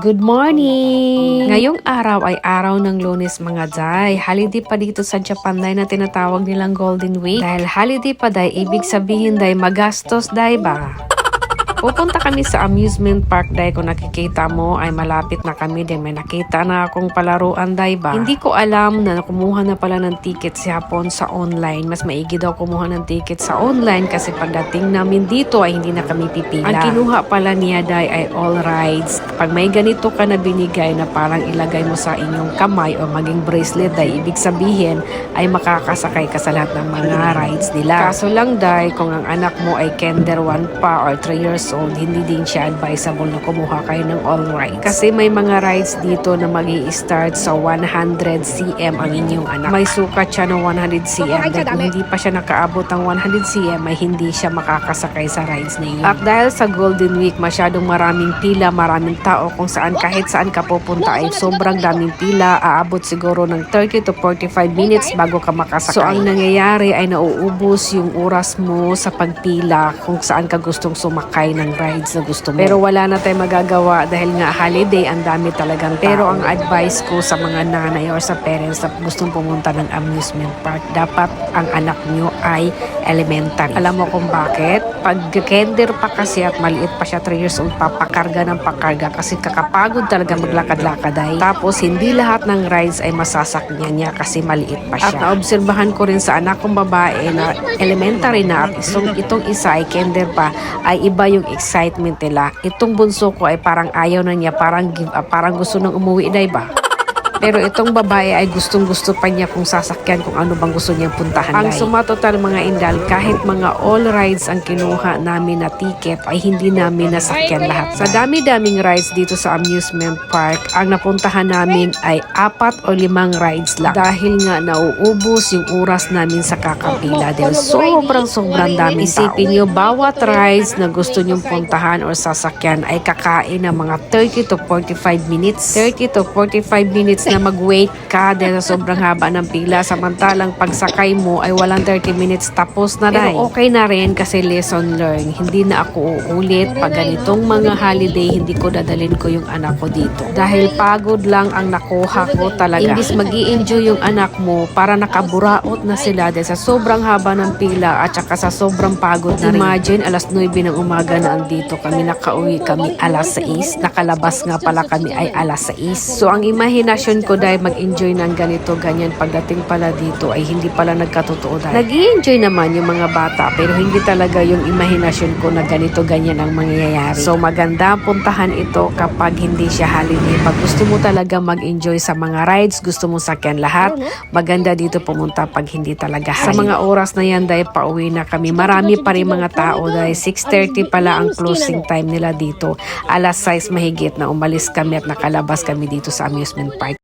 Good morning! Ngayong araw ay araw ng lunes mga day. Holiday pa dito sa Japan day na tinatawag nilang Golden Week. Dahil holiday pa day, ibig sabihin day magastos day ba? Pupunta kami sa amusement park day kung nakikita mo ay malapit na kami din may nakita na akong palaruan day ba. Hindi ko alam na kumuha na pala ng ticket si Hapon sa online. Mas maigi daw kumuha ng ticket sa online kasi pagdating namin dito ay hindi na kami pipila. Ang kinuha pala niya day ay all rides. Pag may ganito ka na binigay na parang ilagay mo sa inyong kamay o maging bracelet day, ibig sabihin ay makakasakay ka sa lahat ng mga rides nila. Kaso lang day, kung ang anak mo ay kinder 1 pa or 3 years old, hindi din siya advisable na kumuha kayo ng all rides. Kasi may mga rides dito na mag start sa 100 cm ang inyong anak. May sukat siya ng 100 cm dahil kung hindi pa siya nakaabot ng 100 cm ay hindi siya makakasakay sa rides na yun. At dahil sa Golden Week, masyadong maraming pila, maraming tao kung saan kahit saan ka pupunta ay sobrang daming pila, aabot siguro ng 30 to 45 minutes bago ka makasakay. So ang nangyayari ay nauubos yung oras mo sa pagpila kung saan ka gustong sumakay ng rides na gusto mo. Pero wala na tayong magagawa dahil nga holiday, ang dami talagang tao. Pero ang advice ko sa mga nanay or sa parents na gustong pumunta ng amusement park, dapat ang anak nyo ay elementary. Alam mo kung bakit? Pag kinder pa kasi at maliit pa siya 3 years old, papakarga ng pakarga kasi kakapagod talaga maglakad-lakad ay. Tapos hindi lahat ng rides ay masasakyan niya kasi maliit pa siya. At naobserbahan ko rin sa anak kong babae na elementary na at itong, itong isa ay kinder pa ay iba yung excitement nila. Itong bunso ko ay parang ayaw na niya, parang give up, parang gusto nang umuwi na iba. Pero itong babae ay gustong gusto pa niya kung sasakyan kung ano bang gusto niyang puntahan. Ang sumatotal mga indal, kahit mga all rides ang kinuha namin na ticket ay hindi namin nasakyan lahat. Sa dami-daming rides dito sa amusement park, ang napuntahan namin ay apat o limang rides lang. Dahil nga nauubos yung oras namin sa kakapila. Dahil sobrang sobrang dami Isipin nyo, bawat rides na gusto nyong puntahan or sasakyan ay kakain ng mga 30 to 45 minutes. 30 to 45 minutes na mag-wait ka dahil sa sobrang haba ng pila. Samantalang pagsakay mo ay walang 30 minutes tapos na dahil. Pero okay na rin kasi lesson learned. Hindi na ako uulit pag ganitong mga holiday hindi ko dadalhin ko yung anak ko dito. Dahil pagod lang ang nakuha ko talaga. Imbis mag enjoy yung anak mo para nakaburaot na sila dahil sa sobrang haba ng pila at saka sa sobrang pagod na rin. Imagine alas 9 ng umaga na andito kami nakauwi kami alas 6. Nakalabas nga pala kami ay alas 6. So ang imahinasyon ko dahil mag-enjoy ng ganito ganyan pagdating pala dito ay hindi pala nagkatotoo dahil. Nag-enjoy naman yung mga bata pero hindi talaga yung imahinasyon ko na ganito ganyan ang mangyayari. So maganda puntahan ito kapag hindi siya holiday. Pag gusto mo talaga mag-enjoy sa mga rides, gusto mo sakyan lahat, maganda dito pumunta pag hindi talaga holiday. Sa mga oras na yan dahil pauwi na kami, marami pa rin mga tao dahil 6.30 pala ang closing time nila dito. Alas 6 mahigit na umalis kami at nakalabas kami dito sa amusement park.